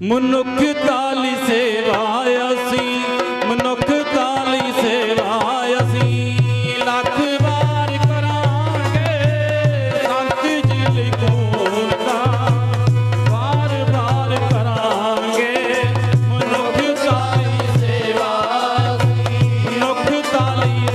ਮਨੁੱਖ ਕਾਲੀ ਸੇਵਾ ਅਸੀਂ, ਮਨੁੱਖ ਕਾਲੀ ਸੇਵਾ ਅਸੀਂ। ਲੱਖ ਵਾਰ ਕਰਾਂਗੇ, ਸੰਤ ਜੀ ਲਈ ਕੋਟਾ ਵਾਰ ਵਾਰ ਕਰਾਂਗੇ, ਮਨੁੱਖ ਕਾਲੀ ਸੇਵਾ ਅਸੀਂ, ਮਨੁੱਖ ਕਾਲੀ